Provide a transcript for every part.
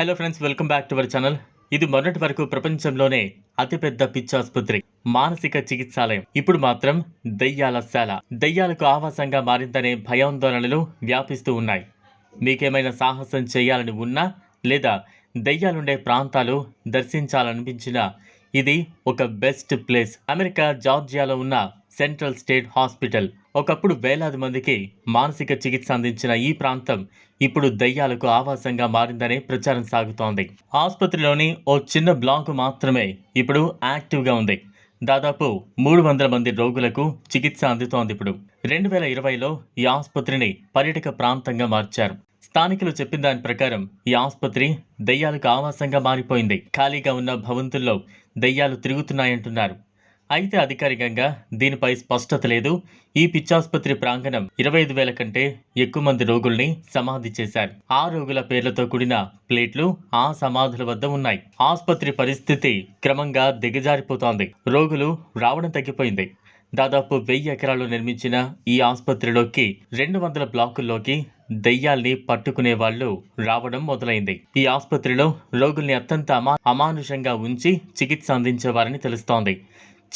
Hello friends welcome back to our channel ఇది మొన్నటి వరకు ప్రపంచంలోనే అతిపెద్ద పిచ్చి ఆసుపత్రి మానసిక చికిత్సాలయం. ఇప్పుడు మాత్రం దయ్యాల శాల. దయ్యాలకు ఆవాసంగా మారిందనే భయాందోళనలు వ్యాపిస్తూ ఉన్నాయి. మీకేమైనా సాహసం చేయాలని ఉన్నా లేదా దయ్యాలుండే ప్రాంతాలు దర్శించాలనిపించినా ఇది ఒక బెస్ట్ ప్లేస్. అమెరికా జార్జియాలో ఉన్న సెంట్రల్ స్టేట్ హాస్పిటల్. ఒకప్పుడు వేలాది మందికి మానసిక చికిత్స అందించిన ఈ ప్రాంతం ఇప్పుడు దయ్యాలకు ఆవాసంగా మారిందనే ప్రచారం సాగుతోంది. ఆసుపత్రిలోని ఓ చిన్న బ్లాక్ మాత్రమే ఇప్పుడు యాక్టివ్గా ఉంది. దాదాపు మూడు వందల మంది రోగులకు చికిత్స అందుతోంది ఇప్పుడు. రెండు వేల ఇరవైలో ఈ ఆసుపత్రిని పర్యాటక ప్రాంతంగా మార్చారు. స్థానికులు చెప్పిన దాని ప్రకారం ఈ ఆసుపత్రి దయ్యాలకు ఆవాసంగా మారిపోయింది. ఖాళీగా ఉన్న భవంతుల్లో దయ్యాలు తిరుగుతున్నాయంటున్నారు. అయితే అధికారికంగా దీనిపై స్పష్టత లేదు. ఈ పిచ్చాసుపత్రి ప్రాంగణం ఇరవై ఐదు వేల కంటే ఎక్కువ మంది రోగుల్ని సమాధి చేశారు. ఆ రోగుల పేర్లతో కూడిన ప్లేట్లు ఆ సమాధుల వద్ద ఉన్నాయి. ఆసుపత్రి పరిస్థితి క్రమంగా దిగజారిపోతోంది. రోగులు రావడం తగ్గిపోయింది. దాదాపు వెయ్యి ఎకరాలు నిర్మించిన ఈ ఆసుపత్రిలోకి రెండు వందల బ్లాకుల్లోకి దెయ్యాల్ని పట్టుకునే వాళ్ళు రావడం మొదలైంది. ఈ ఆసుపత్రిలో రోగుల్ని అత్యంత అమా అమానుషంగా ఉంచి చికిత్స అందించేవారని తెలుస్తోంది.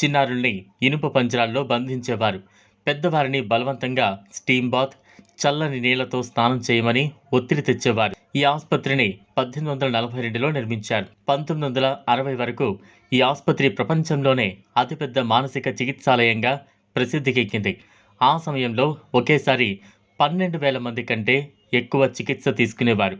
చిన్నారుల్ని ఇనుప పంజరాల్లో బంధించేవారు. పెద్దవారిని బలవంతంగా స్టీమ్ బాత్ చల్లని నీళ్ళతో స్నానం చేయమని ఒత్తిడి తెచ్చేవారు. ఈ ఆసుపత్రిని పద్దెనిమిది వందల నలభై రెండులో నిర్మించారు. పంతొమ్మిది వందల అరవై వరకు ఈ ఆసుపత్రి ప్రపంచంలోనే అతిపెద్ద మానసిక చికిత్సాలయంగా ప్రసిద్ధికెక్కింది. ఆ సమయంలో ఒకేసారి పన్నెండు వేల మంది కంటే ఎక్కువ చికిత్స తీసుకునేవారు.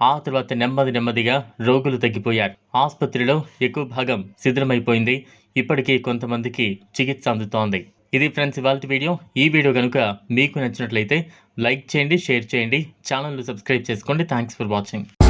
ఆ తర్వాత నెమ్మది నెమ్మదిగా రోగులు తగ్గిపోయారు. ఆసుపత్రిలో ఎక్కువ భాగం శిథిలమైపోయింది. ఇప్పటికీ కొంతమందికి చికిత్స అందుతోంది. ఇది ఫ్రెండ్స్ ఇవాళ వీడియో. ఈ వీడియో కనుక మీకు నచ్చినట్లయితే లైక్ చేయండి షేర్ చేయండి. ఛానల్ను సబ్స్క్రైబ్ చేసుకోండి. Thanks for watching.